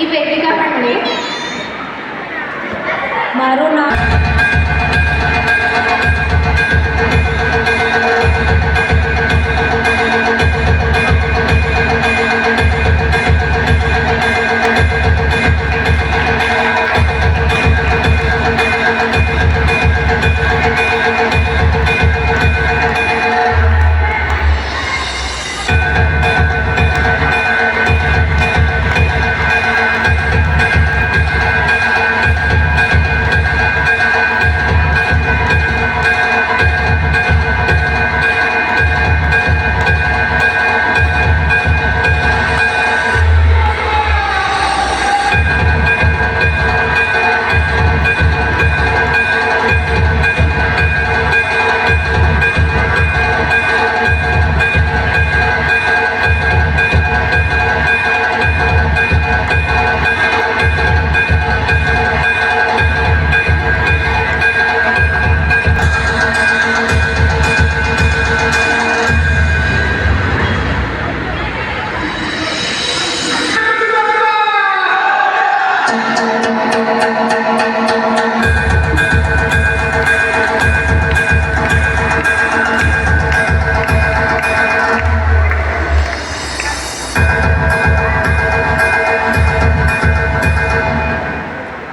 ఈ వేదిక నుండి మరో నా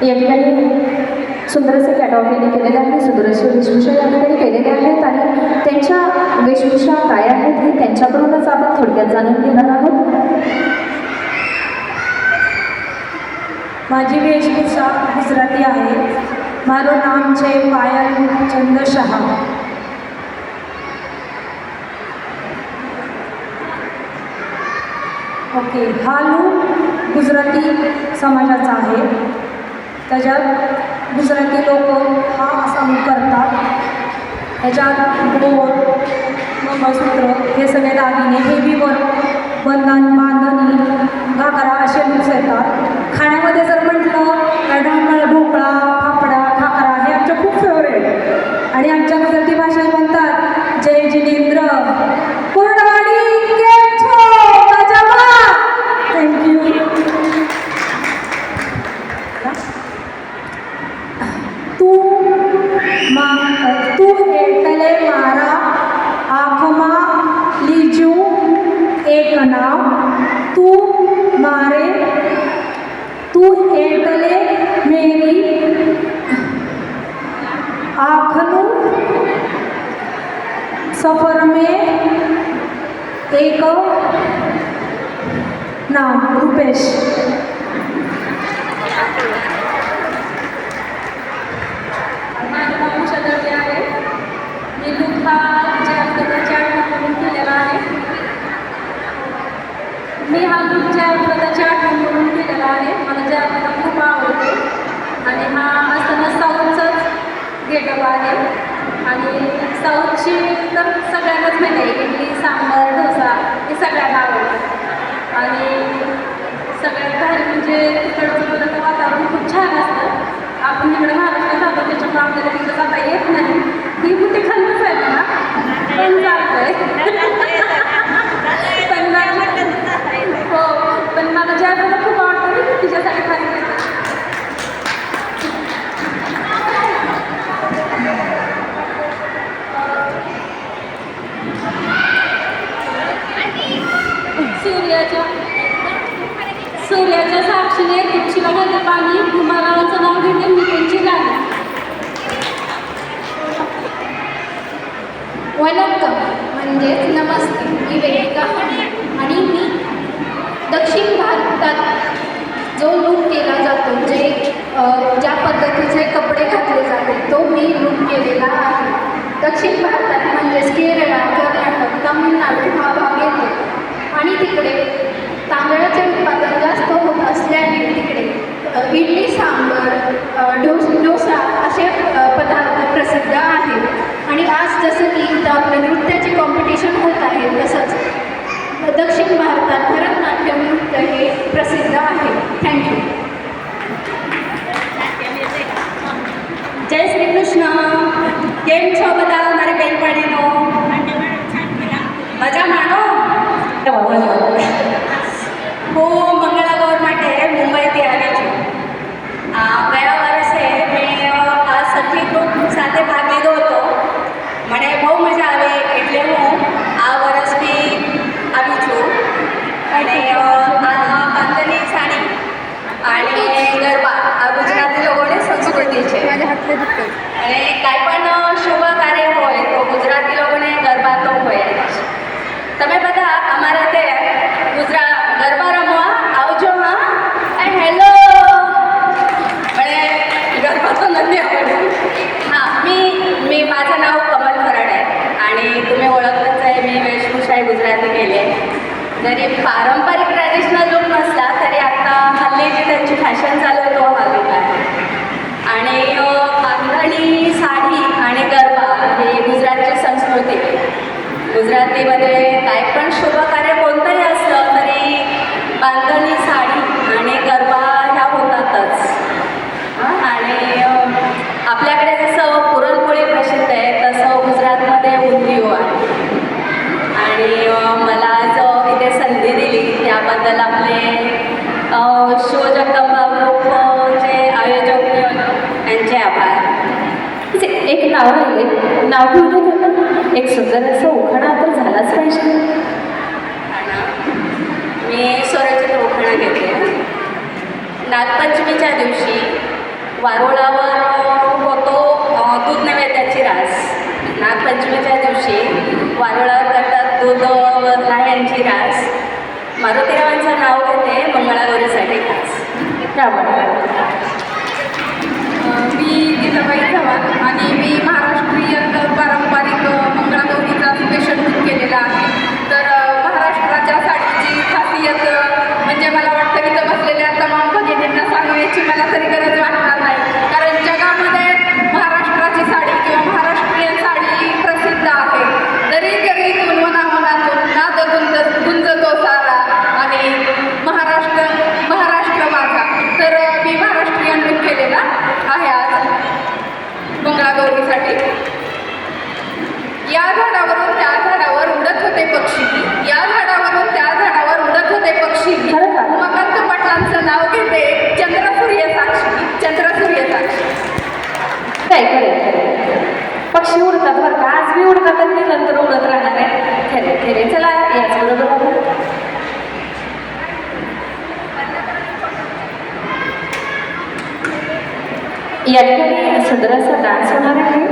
या ठिकाणी सुंदर असे कॅटॉग यांनी केलेले आहे सुंदर अशी वेशभूषा आणि त्यांच्या वेशभूषा काय आहेत हे त्यांच्याकडूनच आपण थोडक्यात जाणून घेणार आहोत. माझी वेशभूषा गुजराती आहे. મારું નામ છે પાયલ ચંદ્ર શાહ ओके हा लूक गुजराती समाजाचा आहे त्याच्यात गुजराती लोक हा असा लूक करतात त्याच्यात बोर मंगळसूत्र हे सगळे दागिने हेवी वर्क बंधन बांधणी घागरा असे तू मारे तू एकले मेरी आखनु सफर में एक नाम रुपेश। माझं मी हा लूक ज्या आठवण म्हणून केलेला आहे. मला ज्या खूप आवडतो. आणि हा असताना साऊथचाच गेटअप आहे. आणि साऊथची तर सगळ्यांनाच माहिती आहे इडली सांबार डोसा हे सगळ्यांना आवडतं. आणि सगळ्यात भारी म्हणजे तिकडचं जरी पारंपरिक ट्रॅडिशनल लुक नसला तरी आता हल्ली जी त्यांची फॅशन चालू आहे तो हा लुक आहे. आणि बांधणी साडी आणि गरबा हे गुजरातची संस्कृती. आहे गुजरातीमध्ये काय पण शुभ नाव राहिले नाव घेऊ दे त्यांना. एक सुंदर असं उखाणा तर झालाच पाहिजे. मी स्वरचित उखाणा घेते नागपंचमीच्या दिवशी वारुळावर होतो दूध नैवेद्याची रास. नागपंचमीच्या दिवशी वारुळावर करतात दूध व यांची रास. मारुतीरावांचं नाव घेते मंगळागौरीसाठी खास. मी गीताबाई चव्हाण आणि मी महाराष्ट्रीयन पारंपरिक मंगळागौरीचा स्पेशल लूक केलेला आहे तर अ, महाराष्ट्राच्या साडीची खासियत अ, म्हणजे मला वाटतं इथं बसलेल्या तमाम भगिनींना सांगण्याची मला तरी गरज वाटणार नाही कारण जगामध्ये महाराष्ट्राची साडी किंवा महाराष्ट्रीयन साडी ही प्रसिद्ध आहे दरी दरीतून वनावनातून नाद गुंज गुंजतो सारा आणि महाराष्ट्र महाराष्ट्र माझा तर अ, मी महाराष्ट्रीयन लूक केलेला आहे आज मंगळागौरीसाठी या झाडावरून त्या झाडावर उडत होते पक्षी. या झाडावरून त्या झाडावर उडत होते पक्षी? उमाकांत पाटलांचं नाव घेते चंद्रसूर्य साक्षी. चंद्रसूर्य साक्षी. काय खरे पक्षी उडतात बरं का? आज बी उडतात आणि नंतर उडत राहणार आहे खरे खरे चला याचबरोबर आपण या ठिकाणी सुंदर डान्स होणार आहे.